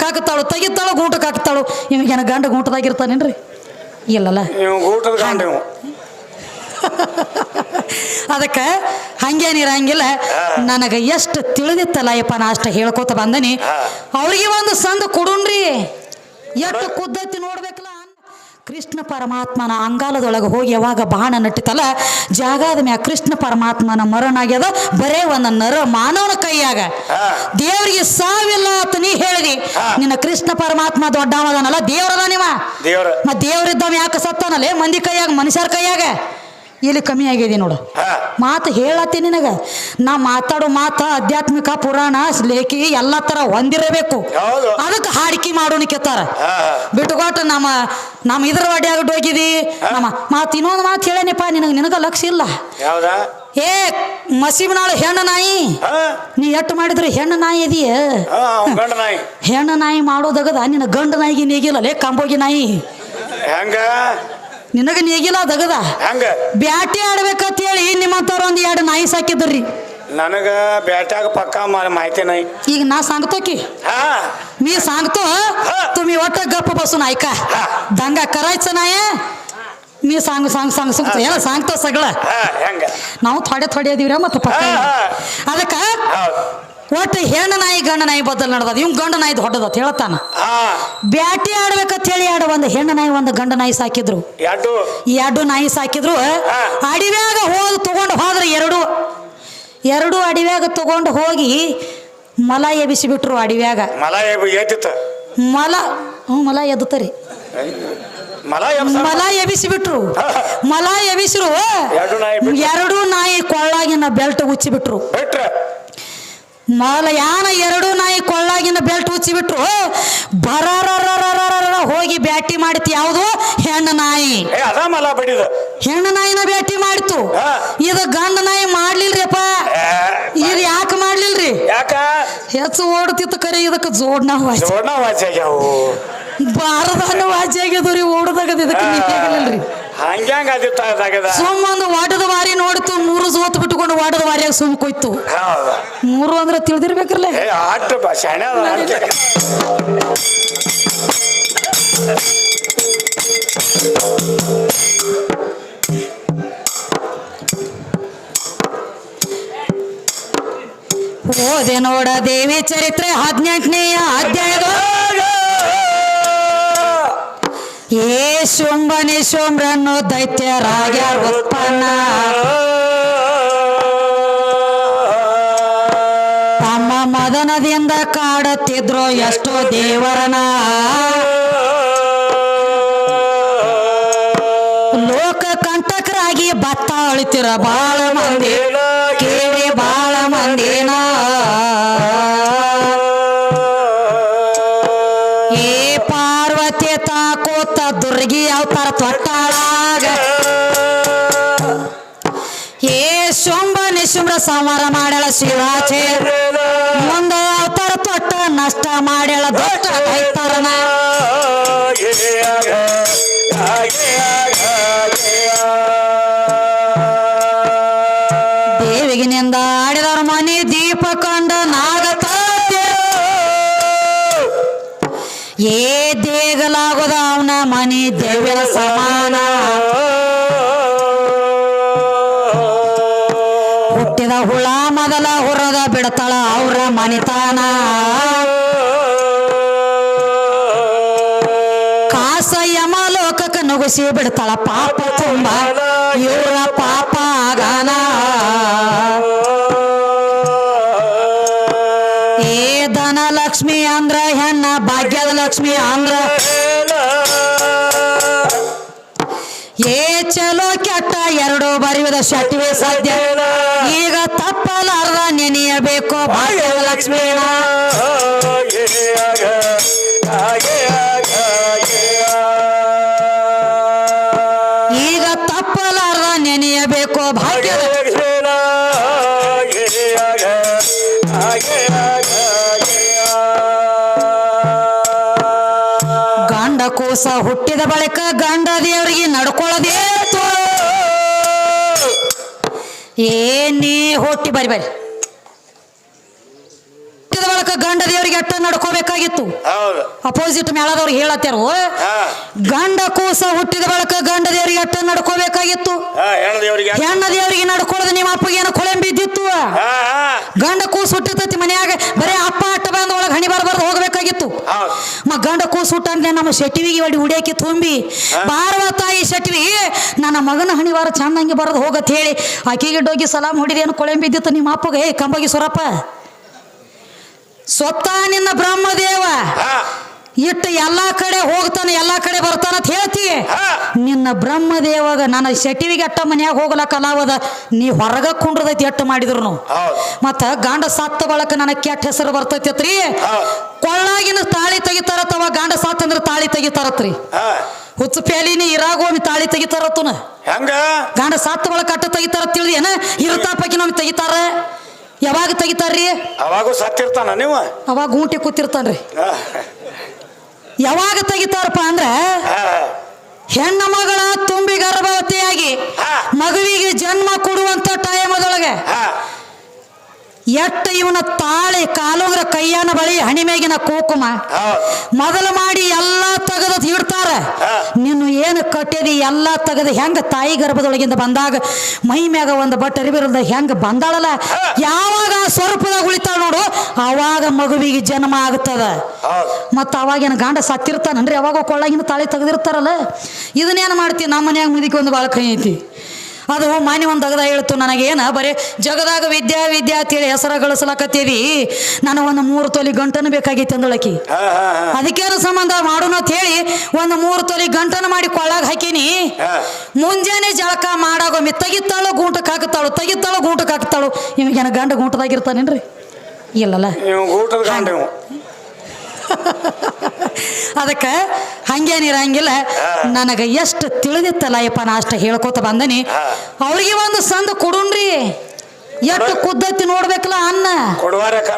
ಗೂಟಕ್ಕೆ ಹಾಕುತ್ತಾಳು ತೆಗಿತಾಳು ಗೂಟಕ್ಕೆ ಹಾಕ್ತಾಳು ಇವಾಗೇನ ಗಂಡ ಗೂಟದಾಗಿರ್ತಾನೇನ್ರಿ? ಇಲ್ಲಲ್ಲ. ಅದಕ್ಕೆ ಹಂಗೇನಿರಂಗಿಲ್ಲ. ನನಗೆ ಎಷ್ಟು ತಿಳಿದಿತ್ತಲ್ಲ ಯಪ್ಪ ನಾ ಅಷ್ಟು ಹೇಳ್ಕೊತ ಬಂದನಿ. ಅವ್ರಿಗೆ ಒಂದು ಸಂದ ಕೊಡುನ್ರಿ ಎಷ್ಟು ಕುದ್ದತಿ ನೋಡ್ಬೇಕಲ್ಲ ಕೃಷ್ಣ ಪರಮಾತ್ಮನ ಅಂಗಾಲದೊಳಗೆ ಹೋಗಿ ಯಾವಾಗ ಬಾಣ ನಟ್ಟಿತಲ್ಲ ಜಾಗದ ಮ್ಯಾಗ ಕೃಷ್ಣ ಪರಮಾತ್ಮನ ಮರಣ ಆಗ್ಯದ ಬರೇ ಒಂದು ನರ ಮಾನವನ ಕೈಯಾಗ. ದೇವರಿಗೆ ಸಾವಿಲ್ಲ ಅಂತ ನೀ ಹೇಳಿದಿ. ನಿನ್ನ ಕೃಷ್ಣ ಪರಮಾತ್ಮ ದೊಡ್ಡವದನಲ್ಲ ದೇವರದ ನಿಮ್ಮ ದೇವ್ರ. ದೇವರಿದ್ದವ ಯಾಕೆ ಸತ್ತಾನಲ್ಲೇ ಮಂದಿ ಕೈಯಾಗ ಮನುಷ್ಯರ ಕೈಯಾಗ? ಇಲ್ಲಿ ಕಮ್ಮಿ ಆಗಿದೆ ನೋಡು? ಮಾತು ಹೇಳತ್ತೀನಿ ನಿನಗ. ನಾ ಮಾತಾಡೋ ಮಾತು ಆಧ್ಯಾತ್ಮಿಕ ಪುರಾಣ ಲೇಖಿ ಎಲ್ಲ ತರ ಹೊಂದಿರಬೇಕು ಹೌದು. ಅದಕ್ಕೆ ಹಾಡಿಕೆ ಮಾಡೋಣ ಕೆತ್ತಾರ ಬಿಟ್ಟುಕೊಟ್ಟು ನಮ್ಮ ನಮ್ಮ ಇದ್ರ ಒಡ್ಯಾಗ ಹೋಗಿದಿ. ನಮ್ಮ ಮಾತು ಇನ್ನೊಂದು ಮಾತು ಹೇಳೇನಪ್ಪ ನಿನಗೆ ನಿನಗ ಲಕ್ಷ ಇಲ್ಲ. ಏ ಮಸೀಬನಾಳು ಹೆಣ್ಣು ನಾಯಿ. ನೀ ಎಟ್ಟು ಮಾಡಿದ್ರೆ ಹೆಣ್ಣು ನಾಯಿ ಇದೀಯ ಹೆಣ್ಣು ನಾಯಿ ಮಾಡೋದಗದ ನಿನ್ನ ಗಂಡು ನಾಯಿಗೆ ನೀಗಿಲ್ಲ ಲೇ ಕಂಬೋಗಿ ನಾಯಿ. ಹೆಂಗ? ನಿನಗೆ ನೀಗಿಲ್ಲ ದಗದ ಹೆಂಗ ಬ್ಯಾಟಿ ಆಡ್ಬೇಕಂತ ಹೇಳಿ ನಿಮ್ಮಂತವ್ರು ಒಂದು ಎರಡು ನಾಯಿ ಸಾಕಿದ್ರಿ ನನಗ ಬ್ಯಾಟ್ಯಾಗ ಪಕ್ಕ ಮ- ಮಾಹಿತಿ ನಾಯಿ ಈಗ ನಾ सांगतो की हा मी सांगतो तुम्ही वाट गप्प बसून ऐका दंगा करायचं नाही मी सांग सांग सांग सांगतो याला सांगतो सगळं हा ಹೆಂಗ ನಾವು ಥೋಡೆ ಥೋಡೆ ಅದೀವ್ರ ಮತ್ತು ಪಕ್ಕ ಹಾ, ಹಾ. ಅದಕ್ಕೆ ಹೌದು ಒಟ್ಟು ಹೆಣ್ಣು ನಾಯಿ ಗಂಡ ನಾಯಿ ಬದಲು ನಡ್ದದ. ಇವ್ ಗಂಡ ನಾಯಿ ದೊಡ್ಡದ ಹೇಳತಾನ ಬ್ಯಾಟಿ ಆಡ್ಬೇಕಂತ ಹೇಳಿ ಆಡ ಒಂದು ಹೆಣ್ಣು ನಾಯಿ ಒಂದು ಗಂಡ ನಾಯಿ ಸಾಕಿದ್ರು. ಎರಡು. ನಾಯಿ ಸಾಕಿದ್ರು. ಅಡಿವ್ಯಾಗ ಹೋದ್ ತಗೊಂಡು ಹೋದ್ರೆ ಎರಡು. ಎರಡು ಅಡಿವ್ಯಾಗ ತಗೊಂಡು ಹೋಗಿ ಮಲ ಎಬಿಸಿಬಿಟ್ರು ಅಡಿವ್ಯಾಗ. ಮಲ ಹ್ಞೂ ಮಲ ಎದ್ದುತ್ತರಿ. ಮಲ ಎಬಿಸಿ ಬಿಟ್ರು ಎಬಿಸಿಬಿಟ್ರು ಮಲ ಎಬಿಸಿರು ಎರಡು ನಾಯಿ ಬಿಟ್ರು. ಎರಡು ನಾಯಿ ಕೊಳ್ಳಾಗಿನ ಬೆಲ್ಟ್ ಉಚ್ಚಿಬಿಟ್ರು. ಮಲ ಯಾನ ಎರಡು ನಾಯಿ ಕೊಳ್ಳಾಗಿನ ಬೆಲ್ಟ್ ಉಚ್ಚಿಬಿಟ್ರು ಬರ ಹೋಗಿ ಬ್ಯಾಟಿ ಮಾಡಿತ್ತು ಯಾವುದು? ಹೆಣ್ಣು ನಾಯಿ. ಹೆಣ್ಣು ನಾಯಿನ ಬ್ಯಾಟಿ ಮಾಡಿತು ಇದು ಗಂಡ ನಾಯಿ ಮಾಡ್ಲಿಲ್ರಿಪ್ಪ? ಇದು ಯಾಕೆ ಮಾಡ್ಲಿಲ್ರಿ? ಹೆಚ್ಚು ಓಡ್ತಿತ್ತು ಕರೆ ಇದಕ್ಕೆ ಜೋಡ್ನ ವಾಚಿ. ಬಾರದಾನ ವಾಚ್ ಆಗ್ಯದ್ರಿ ಓಡದಾಗದ ಇದಕ್ಕೆ ನಿಲ್ರಿ ಹಂಗ್ಯಾಂಗ ಅದಾಗದ ವಾಟದ ವಾರಿ ನೋಡ್ತು ಮೂರು ಸೋತ್ ಬಿಟ್ಟುಕೊಂಡು ವಾಟದ ವಾರಿಯಾಗ ಸುಮ್ ಕೊಯ್ತು. ಹೌದ. ಮೂರು ಅಂದ್ರೆ ತಿಳಿದಿರ್ಬೇಕಲ್ಲ ಏ ಆಟ ಓದೆ ನೋಡ ದೇವಿ ಚರಿತ್ರೆ ಹದಿನೆಂಟನೆಯ ಅಧ್ಯಾಯದ ಏ ಶುಂಭನಿ ದೈತ್ಯ ದೈತ್ಯರಾಗ್ಯಾರ ಉತ್ಪನ್ನ. ತಮ್ಮ ಮದನದಿಂದ ಕಾಡುತ್ತಿದ್ರು ಎಷ್ಟೋ ದೇವರನ. ಲೋಕ ಕಂಟಕರಾಗಿ ಭತ್ತ ಅಳಿತಿರ ಬಾಳ ಮಂದಿ. ಸಂಹಾರ ಮಾಡ್ಯಾಳ ಶಿವಾಚೆ ಮುಂದ ಅವತಾರ ತೊಟ್ಟ ನಷ್ಟ ಮಾಡ್ಯಾಳ ದೊಡ್ಡ ದೈತರನ ದೇವಿಗಿನಿಂದ ಆಡಿದವ್ರ ಮನೆ ದೀಪ ಕಂಡ ನಾಗತ ಏ ದೇಗಲಾಗೋದ ಅವನ ಮನೆ ದೇವ್ಯರ ಸಮಾನ. ಬಿಡ್ತಾಳ ಅವ್ರ ಮನಿತಾನ. ಕಾಸ ಯಮ ಲೋಕಕ್ಕೆ ನುಗುಸಿ ಬಿಡ್ತಾಳ, ಪಾಪ ತುಂಬ. ಇವರ ಪಾಪ ಆಗನ ಏ ಧನ ಲಕ್ಷ್ಮಿ ಅಂದ್ರ ಹೆಣ್ಣ ಭಾಗ್ಯದ ಲಕ್ಷ್ಮಿ ಅಂದ್ರ. ಏ ಚಲೋ ಕೆಟ್ಟ, ಎರಡು ಬರಿವಿದ ಶಟ್ವೆ ಸಾಧ್ಯ ಈಗ ತಪ್ಪಲಾರ್ದ ನೆನೆಯಬೇಕು ಭಾಗ್ಯದ ಲಕ್ಷ್ಮಿನ. ಈಗ ತಪ್ಪಲಾರ್ದ ನೆನೆಯಬೇಕು ಭಾಗ್ಯ ಗಂಡ ಕೂಸ ಹುಟ್ಟಿದ ಬಳಿಕ ಗಂಡ ದೇವರಿಗೆ ನಡ್ಕೊಳ್ಳೋದೇತು ಏ ಹೊಟ್ಟಿ ಬರಿ ಬರಿ ಹುಟ್ಟಿದ ಬಳಿಕ ಗಂಡ ದೇವರಿಗೆ ಅಟ್ಟ ನಡ್ಕೋಬೇಕಾಗಿತ್ತು ಅಪೋಸಿಟ್ ಮೇಳದವ್ರು ಹೇಳತ್ತಾರು ಗಂಡ ಕೂಸ ಹುಟ್ಟಿದ ಬಳಕ ಗಂಡ ದೇವರಿಗೆ ಅಟ್ಟ ನಡ್ಕೋಬೇಕಾಗಿತ್ತು ಹೆಣ್ಣು ದೇವರಿಗೆ ನಡ್ಕೊಳ್ಳೋದು ನಿಮ್ಮ ಅಪ್ಪಗೆ ಏನು ಕೊಳೆಂ ಬಿದ್ದಿತ್ತು ಗಂಡ ಕೂಸು ಹುಟ್ಟಿರ್ತೈತಿ ಮನ್ಯಾಗ. ಬರೇ ಅಪ್ಪ ಅಟ್ಟ ಬಂದ ಒಳಗೆ ಹಣಿ ಬರಬಾರ್ದು ಹೋಗ್ಬೇಕಾಗಿತ್ತು ಹೌದು ಮ ಗಂಡ ಕೂಸು ಹುಟ್ಟಂದ್ರೆ ನಮ್ಮ ಶೆಟ್ಟಿವಿಗೆ ಒಡಿ ಉಡಿಯಕ್ಕೆ ತುಂಬಿ. ಬಾರವ ತಾಯಿ ಶೆಟ್ಟಿವಿ ನನ್ನ ಮಗನ ಹಣಿವಾರ ಚಂದಂಗೆ ಬರೋದು ಹೋಗತ್ ಹೇಳಿ. ಆಕೆಗೆ ಡೋಗಿ ಸಲಾಮ್ ಹೊಡಿದೇನು ಕೊಳೆಂ ಬಿದ್ದಿತ್ತು ನಿಮ್ಮ ಅಪ್ಪಗೆ? ಏ ಕಂಬಗಿ ಸುರಪ್ಪ. ಸ್ವತ್ತ ನಿನ್ನ ಬ್ರಹ್ಮದೇವ. ಇಟ್ಟು ಎಲ್ಲಾ ಕಡೆ ಹೋಗ್ತಾನೆ ಎಲ್ಲಾ ಕಡೆ ಬರ್ತಾನ ಅಂತ ಹೇಳ್ತಿ. ನಿನ್ನ ಬ್ರಹ್ಮದೇವಾಗ ನನ್ನ ಶೆಟ್ಟಿವಿಗೆ ಅಟ್ಟ ಮನ್ಯಾಗ ಹೋಗ್ಲಕ್ಕಲಾವದ ನೀ ಹೊರಗ ಕುಂಡ್ರದೈತಿ ಎಟ್ಟು ಮಾಡಿದ್ರು. ಮತ್ತ ಗಂಡ ಸತ್ತ ಬಳಕ ನನಗೆ ಕೆಟ್ಟ ಹೆಸರು ಬರ್ತೈತಿ ಕೊಳ್ಳಾಗಿನ ತಾಳಿ ತೆಗಿತಾರತ್ತವ ಗಂಡ ಸಾತಂದ್ರ ತಾಳಿ ತೆಗಿತಾರತ್ರಿ. ಹುಚ್ಚು ಪ್ಯಾಲಿನಿ ಇರಾಗ ಇರಾಗೋಮಿ ತಾಳಿ ತೆಗಿತಾರತ್ತು ಹೆಂಗ? ಗಂಡ ಸಾತ್ ಬಳಕ ಕಟ್ಟ ತೆಗಿತಾರ ತಿಳಿದು ಏನ? ಇರುತ್ತಾಪಕಿ ಒಮ್ಮೆ ತೆಗಿತಾರ? ಯಾವಾಗ ತೆಗಿತಾರ್ರಿ? ಅವಾಗೂ ಸತ್ತಿರ್ತಾನ ನೀವು? ಅವಾಗ ಗೂಂಟಿ ಕೂತಿರ್ತಾನ್ರಿ. ಯಾವಾಗ ತೆಗಿತಾರಪ್ಪ ಅಂದ್ರ? ಹೆಣ್ಣು ಮಗಳ ತುಂಬಿ ಗರ್ಭವತಿಯಾಗಿ. ಮಗುವಿಗೆ ಜನ್ಮ ಕೊಡುವಂತ ಟೈಮದೊಳಗೆ ಎಟ್ಟ ಇವನ ತಾಳೆ ಕಾಲುಂಗ್ರ ಕೈಯನ ಬಳಿ ಹಣಿಮೆಗಿನ ಕೋಕುಮ. ಮೊದಲು ಮಾಡಿ ಎಲ್ಲ ತೆಗೆದು ಇಡ್ತಾರ. ನೀನು ಏನು ಕಟ್ಟಿದಿ ಎಲ್ಲ ತೆಗೆದು ಹೆಂಗ ತಾಯಿ ಗರ್ಭದೊಳಗಿಂದ ಬಂದಾಗ ಮೈ ಮ್ಯಾಗ ಒಂದು ಬಟ್ ಅರಿವಿರಲ್ದ ಹೆಂಗ ಬಂದಾಳಲ್ಲ? ಯಾವಾಗ ಆ ಸ್ವರೂಪದಾಗ ಉಳಿತಾಳ ನೋಡು ಅವಾಗ ಮಗುವಿಗೆ ಜನ್ಮ ಆಗ್ತದ. ಮತ್ತ ಅವಾಗೇನು ಗಂಡ ಸತ್ತಿರ್ತಾನನ್ರಿ? ಅವಾಗ ಕೊಳ್ಳಾಗಿನ ತಾಳಿ ತೆಗೆದಿರ್ತಾರಲ್ಲ? ಇದನ್ನೇನು ಮಾಡ್ತೀವಿ ನಮ್ಮ ಮನ್ಯಾಗ ಮುದಿಕೆ ಒಂದು ಭಾಳ ಕೈ ಐತಿ. ಅದು ಮಾನ್ಯ ಒಂದು ಅಗದ ಹೇಳ್ತು ನನಗೇನು? ಬರೀ ಜಗದಾಗ ವಿದ್ಯಾ ವಿದ್ಯಾ ಅಂತೇಳಿ ಹೆಸರ ಗಳಿಸ್ಲಾಕತ್ತೀವಿ. ನನಗೆ ಒಂದು ಮೂರು ತೊಲಿ ಗಂಟನು ಬೇಕಾಗಿತ್ತು ಅಂದಳಕಿ ಅದಕ್ಕೇನು ಸಂಬಂಧ? ಮಾಡೋಣ ಅಂತ ಹೇಳಿ ಒಂದು ಮೂರು ತೊಲಿ ಗಂಟನ ಮಾಡಿ ಕೊಳ್ಳಾಗ ಹಾಕಿನಿ. ಮುಂಜಾನೆ ಜಳಕ ಮಾಡಾಗೊಮ್ಮೆ ತೆಗಿತಾಳು ಗೂಟಕ್ಕೆ ಹಾಕ್ತಾಳು ತೆಗಿತಾಳು ಗೂಟಕ್ಕೆ ಹಾಕ್ತಾಳು ಇವಾಗ ಗಂಡ ಗೂಟದಾಗಿರ್ತಾನೇನ್ರಿ? ಇಲ್ಲಲ್ಲ. ನೀವು ಅದಕ್ಕೆ ಹಂಗೇನಿರಂಗಿಲ್ಲ ನನಗೆ ಎಷ್ಟು ತಿಳಿದಿತ್ತಲ್ಲ ಯಪ್ಪ ನಾ ಅಷ್ಟ ಹೇಳ್ಕೊತ ಬಂದನಿ. ಅವ್ರಿಗೆ ಒಂದು ಸಂದ ಕೊಡುಣ್ರಿ. ಎಷ್ಟು ಕುದ್ದತ್ತಿ ನೋಡ್ಬೇಕಲ್ಲ ಅನ್ನ.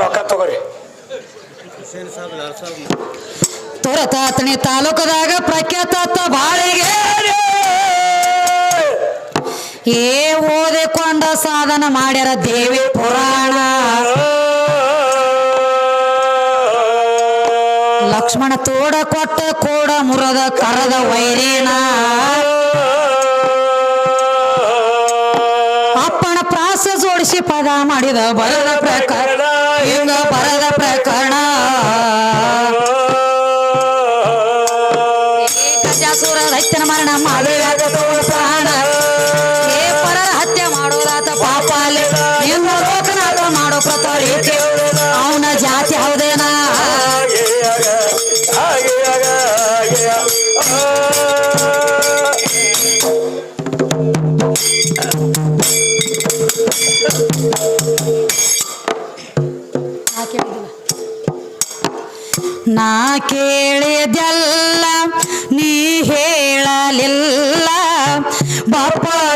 ರೊಕ್ಕ ತಗೋರಿ. ತೋರತಾತಣಿ ತಾಲೂಕದಾಗ ಪ್ರಖ್ಯಾತ ಬಾಳಿಗೆ. ಏ ಓದಿಕೊಂಡ ಸಾಧನ ಮಾಡ್ಯಾರ ದೇವಿ ಪುರಾಣ. ಲಕ್ಷ್ಮಣ ತೋಡ ಕೊಟ್ಟ ಕೋಡ ಮುರದ ಕರದ ವೈರೇನ ಅಪ್ಪಣ ಪ್ರಾಸ ಜೋಡಿಸಿ ಪದ ಮಾಡಿದ ಬರದ ಪ್ರಕರಣ. ಹಿಂಗ ಬರದ ಪ್ರಕರಣ. ಗಜಾಸುರ ರೈತನ ಮರಣ ಮಾಡಿದಾಗ ಪ್ರಾಣ. ಕೇಳಿದೆಲ್ಲ ನೀ ಹೇಳಲಿಲ್ಲ. ಬಾಪರೆ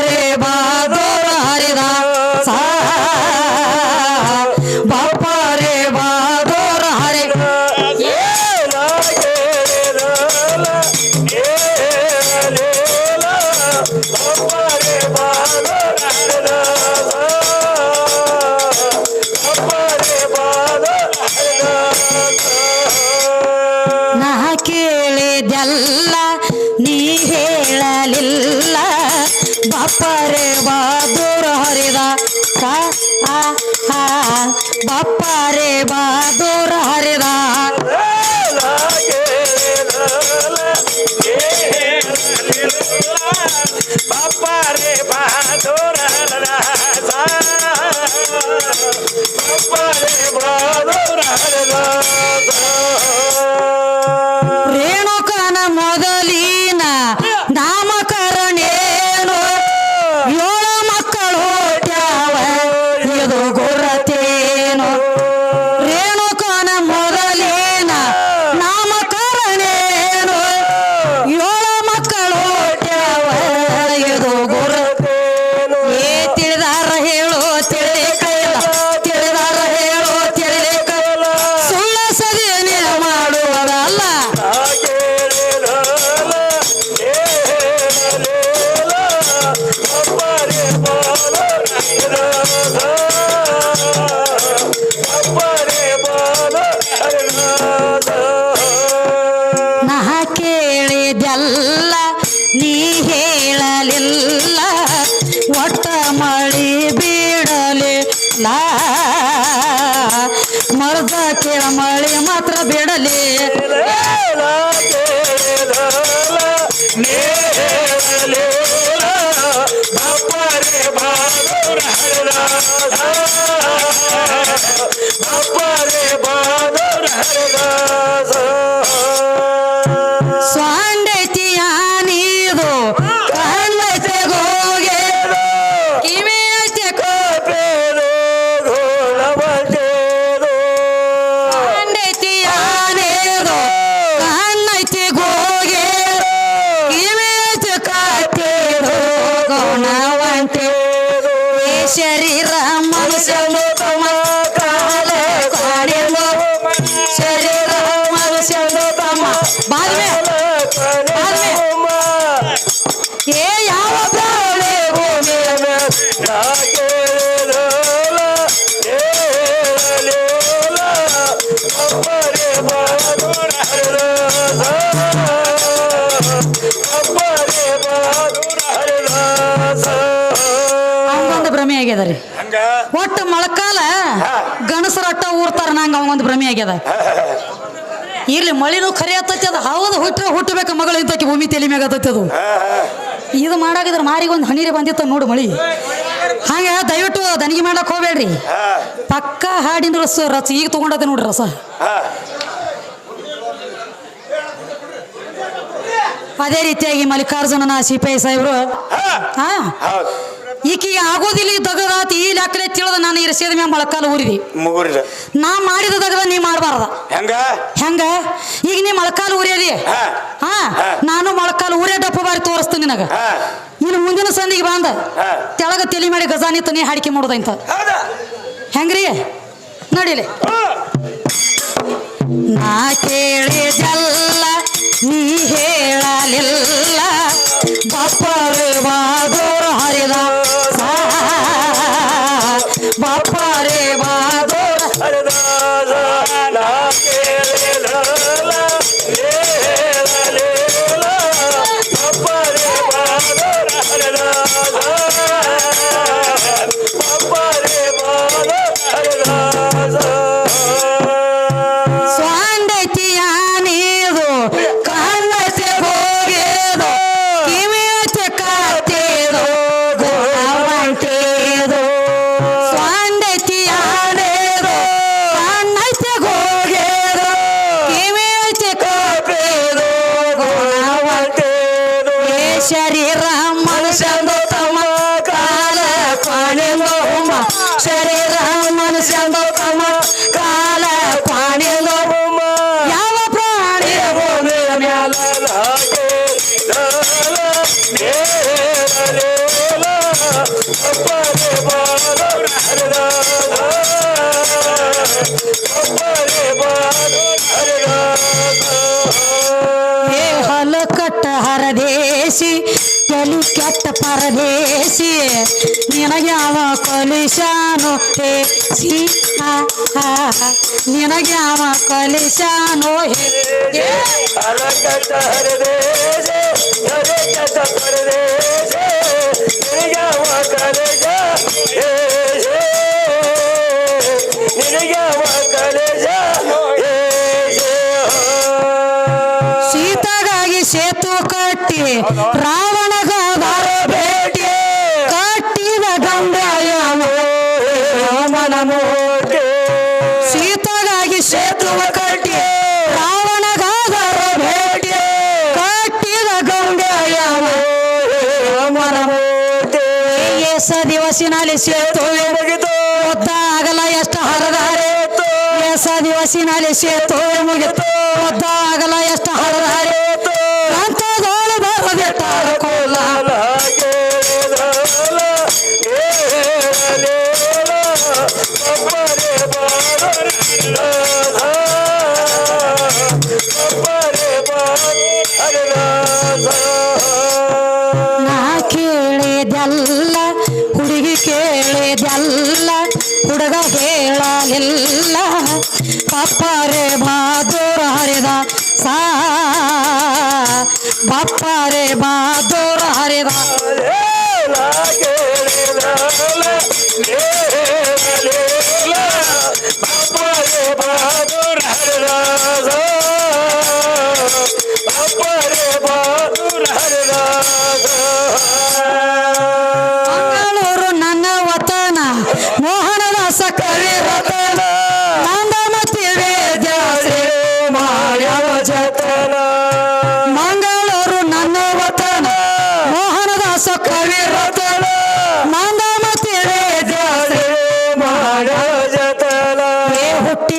ಬಾಪರೆ ಬಾದೂರ ಹರಿದ ಸಾ ಹರಿದ ಬಪ್ಪ ರೇ ಬಾದೂರ ಹರಿದ ಬಪ್ಪ ರೇ ಬಾಪಾರೆ ಬಹಾದೂರ ಒಟ್ಟು ಮಳಕಾಲ ಗಣಸರ ಅಟ್ಟ ಊರ್ತಾರ ನಂಗೆ ಅವಂಗೊಂದು ಭ್ರಮೆ ಆಗ್ಯದ. ಇಲ್ಲಿ ಮಳಿನೂ ಖರೆ ಆತೈತಿ ಅದು. ಹೌದು ಹುಟ್ಟರೆ ಹುಟ್ಟಬೇಕು ಮಗಳು ಇದ್ದಕ್ಕೆ ಭೂಮಿ ತಲೆ ಮ್ಯಾಗ ಆತೈತಿ ಅದು. ಇದು ಮಾಡಾಗಿದ್ರೆ ಮಾರಿಗೆ ಒಂದು ಹಣೀರಿ ಬಂದಿತ್ತು ನೋಡು ಮಳಿ. ಹಾಗೆ ದಯವಿಟ್ಟು ದನಿಗೆ ಮಾಡಕ್ ಹೋಗ್ಬೇಡ್ರಿ. ಪಕ್ಕ ಹಾಡಿನ ರಸ ರಸ. ಈಗ ತಗೊಂಡದೆ ನೋಡ್ರಿ ರಸ. ಅದೇ ರೀತಿಯಾಗಿ ಮಲ್ಲಿಕಾರ್ಜುನನ ಸಿಪಿಐ ಸಾಹೇಬ್ರು. ಹಾ. ಈಕಿಗೆ ಆಗೋದಿಲ್ಲ ಈ ದಗದಾತಿ ಈ ಲೆಕ್ಕಲೆ ತಿಳಿದ ನಾನು ಇರಿಸಿದ ಮ್ಯಾಗ ಮೊಳಕಾಲು ಊರಿದಿ. ಮುಗುರಿದ. ನಾ ಮಾಡಿದ ದಗದ ನೀ ಮಾಡಬಾರ್ದ. ಹೆಂಗ? ಹೆಂಗ? ಈಗ ನೀ ಮೊಳಕಾಲು ಊರಿಯದಿ ಹಾ. ನಾನು ಮೊಳಕಾಲ ಊರೇ ಡಪ್ಪ ಬಾರಿ ತೋರಿಸ್ತೀನಿ ನಿನಗ. ಇನ್ನು ಮುಂದಿನ ಸಂದಿಗೆ ಬಂದ. ತೆಳಗ ತಲೆ ಮಾಡಿ ಗಜಾನಿ ನೀ ಹಾಡಿಕೆ ಮಾಡೋದಂತ ಹೆಂಗ್ರಿ? ನಡಿಲಿ. ನಾ ಕೇಳಿದಲ್ಲ ನೀ ಹೇಳಲಿಲ್ಲ. ಬಪ್ಪರು ಬಾದೂರ ಹರಿದ ಹರದೇಶಿ ತಲಿ ಕೆಟ್ಟ ಪರದೇಶಿ ನಿನಗ್ಯಾವ ಕೊಲಿಶಾನು ಹೇ ಸಿ, ಹಾ ಹಾ ನಿನಗ್ಯಾವ ಕೊಲಿಶಾನು ಹೇ ನಿನಗ್ಯಾವ ಸೀತಾಗಾಗಿ ರಾವಣಗಾದಾರ ಭೇಟಿ ಕಟ್ಟಿದ ಗಂಗಾಯನು ಸೀತಾಗಾಗಿ ಸೇತು ಕಟ್ಟಿ ರಾವಣಗಾದಾರ ಭೇಟಿ ಕಟ್ಟಿದ ಗಂಗಾಯನು ಎಸ ದಿವಸಿನಲ್ಲಿ ಸೇತು ಉದ್ದ ಆಗಲ ಎಷ್ಟು ಹರದಾರೆ ಎಸ ದಿವಸಿನಲ್ಲಿ ಸೇತು ಮುಗಿತು ಉದ್ದ ಆಗಲ ಎಷ್ಟು ಹರದಾರೆ হবে তার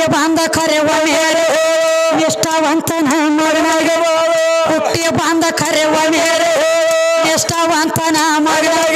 ಹುಟ್ಟಿ ಬಂದ ಕರೆ ಒಮ್ಮೆರು ನಿಷ್ಠಾವಂತನ ಮಗನಾಗಬಹುದು ಹುಟ್ಟಿ ಬಂದ ಕರೆ ಒಮ್ಮೆರು ನಿಷ್ಠಾವಂತನ ಮಗನಾಗ.